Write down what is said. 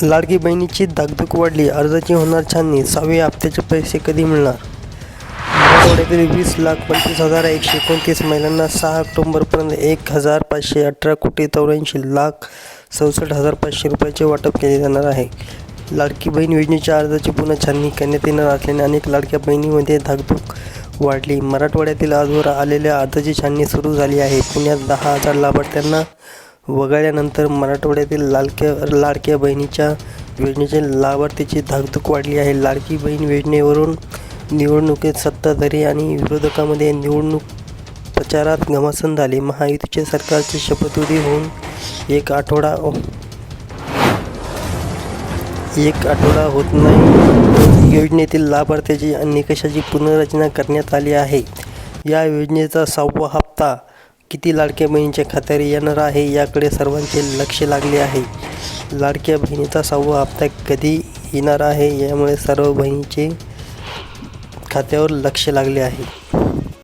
लाडकी बहिणीची धाकधूक वाढली अर्जाची होणार छाननी सहाव्या हप्त्याचे पैसे कधी मिळणार? मराठवाड्यातील वीस लाख पंचवीस हजार एकशे एकोणतीस महिलांना सहा ऑक्टोबरपर्यंत एक हजार पाचशे अठरा कोटी चौऱ्याऐंशी लाख चौसष्ट हजार पाचशे रुपयाचे वाटप केले जाणार आहे. लाडकी बहीण योजनेच्या अर्जाची पुन्हा छाननी करण्यात येणार असल्याने अनेक लाडक्या बहिणीमध्ये धाकधूक वाढली. मराठवाड्यातील आजवर आलेल्या अर्जाची छाननी सुरू झाली आहे. पुण्यात दहा हजार लाभार्थ्यांना वगळल्यानंतर मराठवाड्यातील लाडक्या लाडक्या बहिणीच्या योजनेचे लाभार्थीची धाकधूक वाढली आहे. लाडकी बहीण योजनेवरून निवडणुकीत सत्ताधारी आणि विरोधकामध्ये निवडणूक प्रचारात घमासन झाले. महायुतीचे सरकारचे शपथविधी होऊन एक आठवडा एक आठवडा होत नाही. योजनेतील लाभार्थ्याची निकषाची पुनर्रचना करण्यात आली आहे. या योजनेचा सहावा हप्ता किती लाडक्या बहिणीच्या खात्यावर येणार आहे याकडे सर्वांचे लक्ष लागले आहे. लाडक्या बहिणीचा सहावा हप्ता कधी येणार आहे यामुळे सर्व बहिणीचे खात्यावर लक्ष लागले आहे.